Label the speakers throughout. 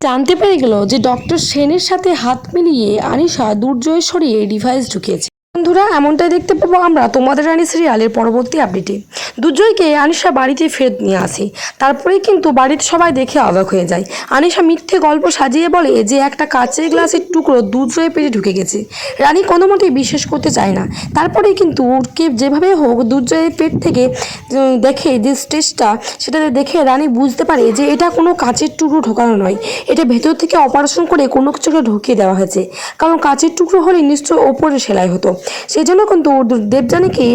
Speaker 1: জানতে পেরে গেল যে ডক্টর সেনের সাথে হাত মিলিয়ে আনিশা দুর্জয় সরিয়ে ডিভাইস ঢুকিয়েছে। বন্ধুরা, এমনটাই দেখতে পাবো আমরা তোমাদের রানী সিরিয়ালের পরবর্তী আপডেটে দুর্জয়কে আনিশা বাড়িতে ফেরত নিয়ে আসে। তারপরেই কিন্তু বাড়িতে সবাই দেখে অবাক হয়ে যায়। আনিশা মিথ্যে গল্প সাজিয়ে বলে যে একটা কাচের গ্লাসের টুকরো দুর্জয়ের পেটে ঢুকে গেছে। রানী কোনো মতেই বিশ্বাস করতে চায় না। তারপরে কিন্তু ওকে যেভাবে হোক দুর্জয়ের পেট থেকে দেখে যে স্টেজটা, সেটাতে দেখে রানী বুঝতে পারে যে এটা কোনো কাচের টুকরো ঢোকানো নয়। এটা ভেতর থেকে অপারেশন করে কোনো কিছুকে ঢুকিয়ে দেওয়া হয়েছে। কারণ কাচের টুকরো হলে নিশ্চয়ই ওপরে সেলাই হতো। সেই জন্য কিন্তু দেবযানীকে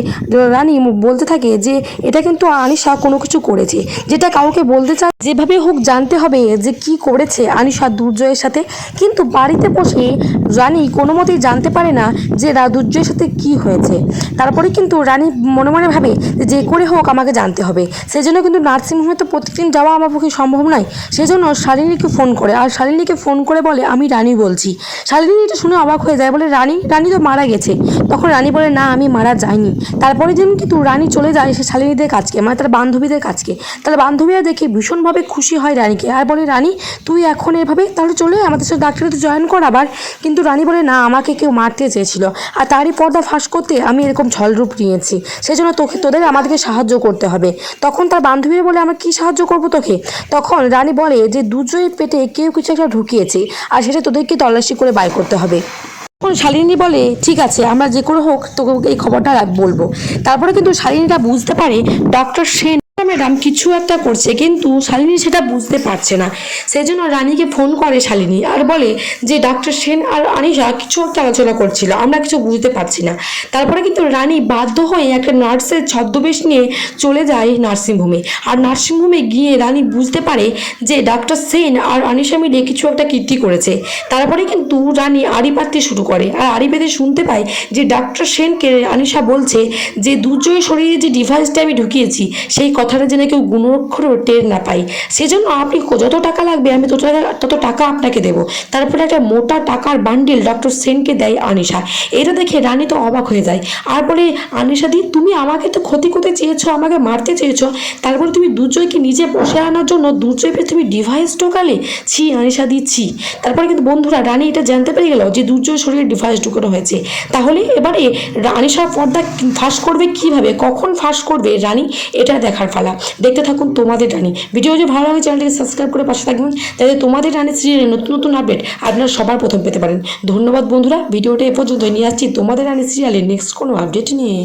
Speaker 1: রানী বলতে থাকে যে, এটা কিন্তু আনিশা কোনো কিছু করেছে। যেটা কাউকে বলতে চায়, যেভাবে হোক জানতে হবে যে কি করেছে আনিশা দুর্জয়ের সাথে। কিন্তু বাড়িতে বসে রানী কোনো মতেই জানতে পারে না যে দুর্জয়ের সাথে কি হয়েছে। তারপরে কিন্তু রানী মনে মনে ভাবে যে যে করে হোক আমাকে জানতে হবে। সেই জন্য কিন্তু নার্সিংহোমে তো প্রতিদিন যাওয়া আমার পক্ষে সম্ভব নয়। সেই জন্য শালিনীকে ফোন করে, আর শালিনীকে ফোন করে বলে, আমি রানী বলছি। শালিনী এটা শুনে অবাক হয়ে যায়, বলে, রানী রানী তো মারা গেছে। তখন রানী বলে, না, আমি মারা যাইনি। তারপরে দিন কিন্তু রানী চলে যায় সে শালিনীদের কাছকে মানে তার বান্ধবীদের কাছকে তাহলে বান্ধবীরা দেখে ভীষণভাবে খুশি হয় রানীকে। আর বলে, রানী, তুই এখন এভাবে, তাহলে চলে আমাদের সাথে ডাক্তারিতে জয়েন কর আবার। কিন্তু রানী বলে, না, আমাকে কেউ মারতে চেয়েছিল। আর তারই পর্দা ফাঁস করতে আমি এরকম ছলরূপ নিয়েছি। সেই জন্য তোকে, তোদের আমাদেরকে সাহায্য করতে হবে। তখন তার বান্ধবীরা বলে, আমরা কি সাহায্য করব তোকে? তখন রানী বলে, যে দুজয়ের পেটে কেউ কিছু একটা ঢুকিয়েছে, আর সেটা তোদেরকে তল্লাশি করে বাই করতে হবে। তখন শালিনী বলে, ঠিক আছে, আমরা যে করে হোক তোকে এই খবরটা বলব। তারপরে কিন্তু শালিনীটা বুঝতে পারে ডক্টর সেন ম্যাডাম কিছু একটা করছে, কিন্তু শালিনী সেটা বুঝতে পারছে না। সেই জন্য রানীকে ফোন করে শালিনী আর বলে যে ডাক্তার সেন আর আনিশা কিছু একটা আলোচনা করছিল, আমরা কিছু বুঝতে পারছি না। তারপরে কিন্তু রানী বাধ্য হয়ে একটা নার্সের ছদ্মবেশ নিয়ে চলে যায় নার্সিংহোমে। আর নার্সিংহোমে গিয়ে রানী বুঝতে পারে যে ডাক্তার সেন আর আনিশা মিলে কিছু একটা কীর্তি করেছে। তারপরে কিন্তু রানী আড়ি পাততে শুরু করে আর আড়ি পেতে শুনতে পায় যে ডক্টর সেনকে আনিশা বলছে যে দুর্জয় শরীরে যে ডিভাইসটা আমি ঢুকিয়েছি, সেই কথাটা যেন কেউ গুণাক্ষরও টের না পাই সেজন্য আপনি যত টাকা লাগবে, আমি তত তত টাকা আপনাকে দেবো। তারপরে একটা মোটা টাকার বান্ডিল ডক্টর সেনকে দেয় আনিশা। এটা দেখে রানী তো অবাক হয়ে যায়। আর বলে, আনিশা দি, তুমি আমাকে তো ক্ষতি করতে চেয়েছো, আমাকে মারতে চেয়েছো। তারপরে তুমি দুর্জয়কে নিজে বসে আনার জন্য দুর্জয় পেয়ে তুমি ডিভাইস ঢোকালে? ছি, আনিশা দি, ছি। তারপরে কিন্তু বন্ধুরা, রানী এটা জানতে পেরে গেল যে দুর্জয় শরীরে ডিভাইস ঢুকানো হয়েছে। তাহলে এবারে আনিশার পর্দা ফাঁস করবে কীভাবে? কখন ফাঁস করবে? রানী এটা দেখার পালা দেখতে থাকুন তোমাদের রানী। ভিডিও যদি ভালো লাগে চ্যানেলটিকে সাবস্ক্রাইব করে পাশে থাকবেন। তাহলে তোমাদের রানী সিরিয়ালের নতুন নতুন আপডেট আপনারা সবার প্রথম পেতে পারেন। ধন্যবাদ বন্ধুরা ভিডিওটা এ পর্যন্ত নিয়ে আসছি তোমাদের রানী সিরিয়ালের নেক্সট কোনো আপডেট নিয়ে।